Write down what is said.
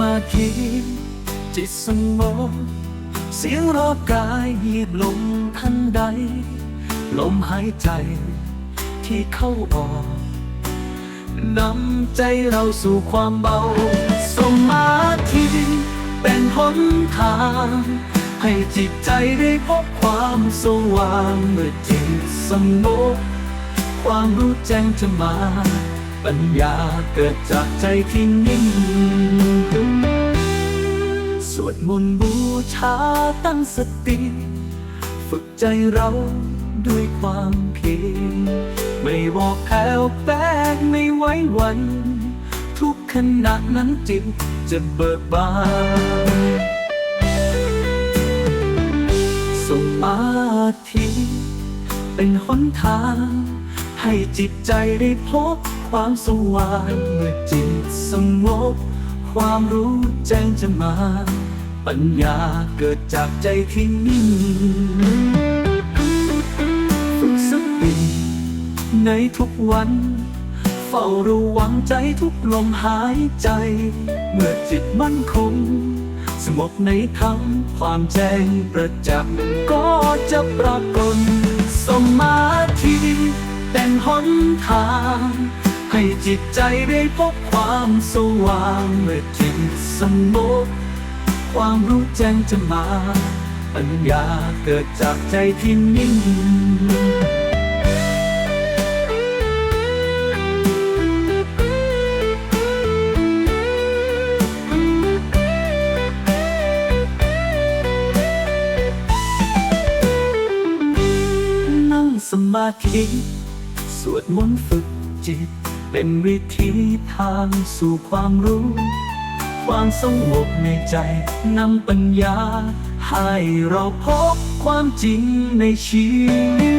มาธิจิตสงบเสียงรอบกายเหยียบลงทันใด ลมหายใจที่เข้าออกนำใจเราสู่ความเบา สมาธิเป็นหนทาง ให้จิตใจได้พบความสว่างเมื่อจิตสงบความรู้แจ้งจะมา ปัญญาเกิดจากใจที่นิ่ง มนต์บูชาตั้งสติ ฝึกใจเราด้วยความเพียรไม่บอกแผ่วแป้งไม่ไว้วัน ทุกขณะนั้นจิตจะเบิกบานสมาธิเป็นหนทาง ให้จิตใจได้พบความสว่างเมื่อจิตสงบความรู้แจ้งจะมา ปัญญาเกิดจากใจที่นิ่งฝึกสติในทุกวัน เฝ้าระวังใจทุกลมหายใจ เมื่อจิตมั่นคง สงบในธรรมความแจ้งประจักษ์ก็จะปรากฏสมาธิเป็นหนทางให้จิตใจได้พบความสว่างเมื่อจิตสงบ ความรู้แจ้งจะมา ปัญญาเกิดจากใจที่นิ่งนั่งสมาธิสวดมนต์ฝึกจิต เป็นวิธีทางสู่ความรู้ ความสงบในใจนำปัญญา ให้เราพบความจริงในชีวิต